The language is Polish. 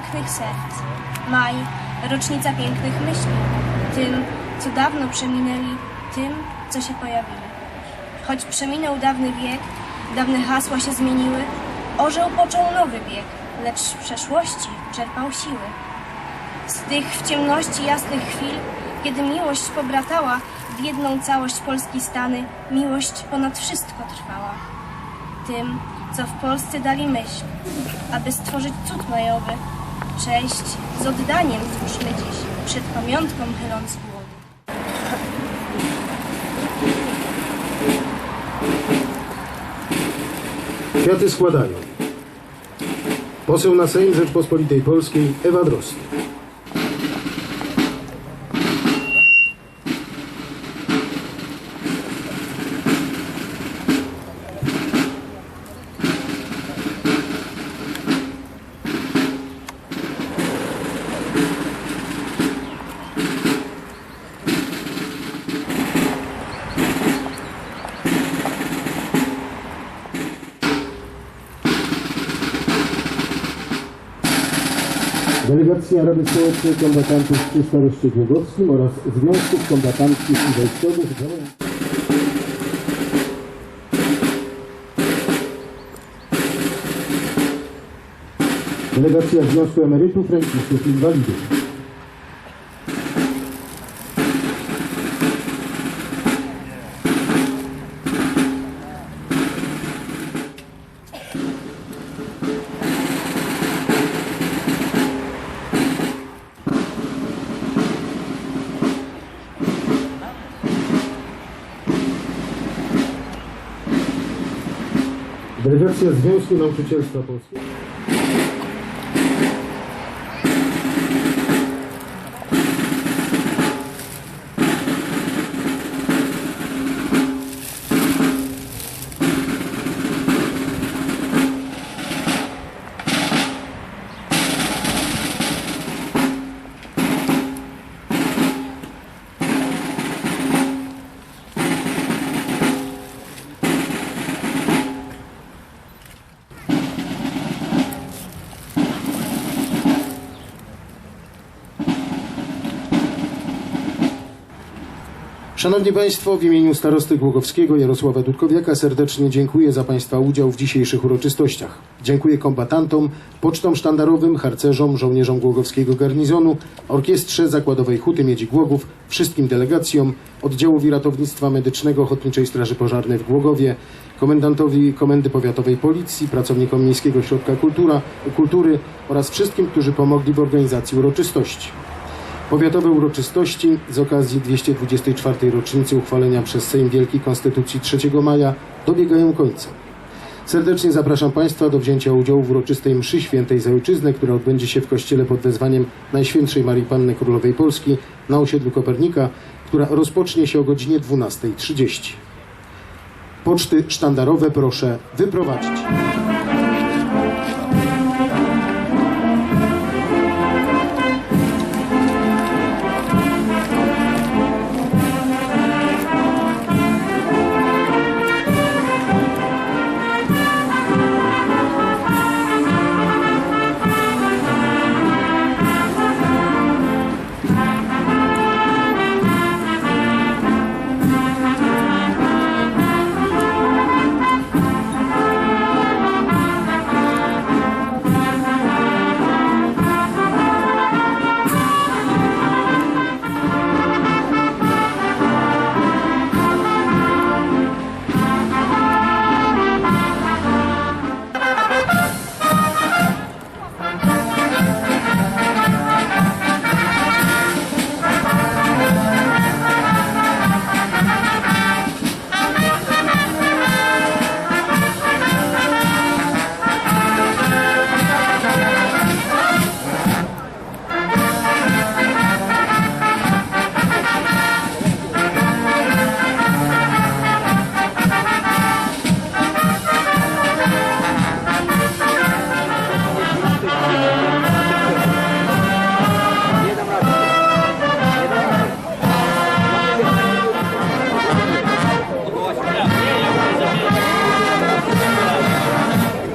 pięknych serc. Maj, rocznica pięknych myśli. Tym, co dawno przeminęli, tym, co się pojawili. Choć przeminął dawny wiek, dawne hasła się zmieniły, orzeł począł nowy bieg, lecz z przeszłości czerpał siły. Z tych w ciemności jasnych chwil, kiedy miłość pobratała w jedną całość Polski stany, miłość ponad wszystko trwała. Tym, co w Polsce dali myśl, aby stworzyć cud majowy, cześć z oddaniem złóżmy dziś, przed pamiątką chyląc głowy. Kwiaty składają. Poseł na Sejm Rzeczpospolitej Polskiej Ewa Drozd. Delegacja Rady Społecznej Kombatantów przy Staroście Głogowskim oraz Związków Kombatanckich i Wojskowych. Delegacja Związku Emerytów, i Inwalidów. Delegacja Związku Nauczycielstwa Polskiego. Szanowni Państwo, w imieniu starosty Głogowskiego Jarosława Dudkowiaka serdecznie dziękuję za Państwa udział w dzisiejszych uroczystościach. Dziękuję kombatantom, pocztom sztandarowym, harcerzom, żołnierzom Głogowskiego Garnizonu, Orkiestrze Zakładowej Huty Miedzi Głogów, wszystkim delegacjom, Oddziałowi Ratownictwa Medycznego Ochotniczej Straży Pożarnej w Głogowie, komendantowi Komendy Powiatowej Policji, pracownikom Miejskiego Ośrodka Kultura, Kultury oraz wszystkim, którzy pomogli w organizacji uroczystości. Powiatowe uroczystości z okazji 224. rocznicy uchwalenia przez Sejm Wielkiej Konstytucji 3 maja dobiegają końca. Serdecznie zapraszam Państwa do wzięcia udziału w uroczystej mszy świętej za ojczyznę, która odbędzie się w kościele pod wezwaniem Najświętszej Marii Panny Królowej Polski na osiedlu Kopernika, która rozpocznie się o godzinie 12.30. Poczty sztandarowe proszę wyprowadzić.